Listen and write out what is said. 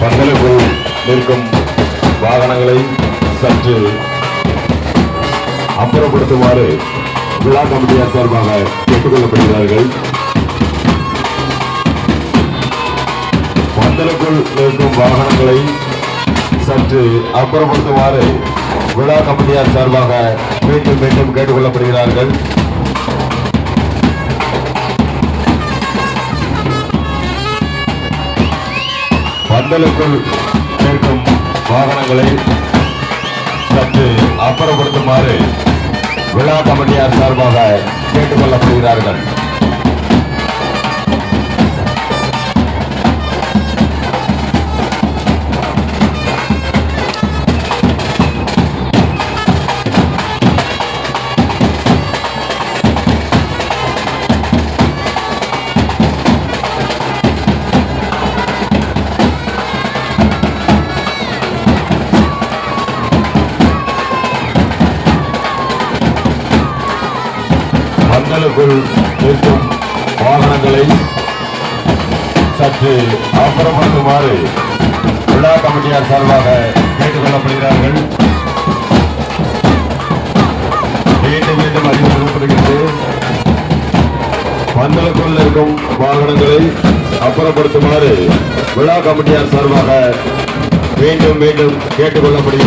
நிற்கும் வாகனங்களை சற்று அப்புறப்படுத்துமாறு விழா கமிட்டியார் சார்பாக கேட்டுக்கொள்ளப்படுகிறார்கள். பந்தலுக்குள் நிற்கும் வாகனங்களை சற்று அப்புறப்படுத்துமாறு விழா கமிட்டியார் சார்பாக மீண்டும் மீண்டும் கேட்டுக்கொள்ளப்படுகிறார்கள். பந்தலுக்குள் நிற்கும் வாகனங்களை சற்று அப்புறப்படுத்துமாறு விழா கமிட்டியார் சார்பாக கேட்டுக்கொள்ளப்படுகிறார்கள். பந்தலுக்குள் நிற்கும் வாகனங்களை சற்று அப்புறப்படுத்துமாறு விழா கமிட்டியார் சார்பாக கேட்டுக்கொள்ளப்படுகிறார்கள். மீண்டும் மீண்டும் அறிவுறுத்தப்படுகிறது பந்தலுக்குள் இருக்கும் வாகனங்களை அப்புறப்படுத்துமாறு விழா கமிட்டியார் சார்பாக மீண்டும் மீண்டும் கேட்டுக்கொள்ளப்படுகிறது.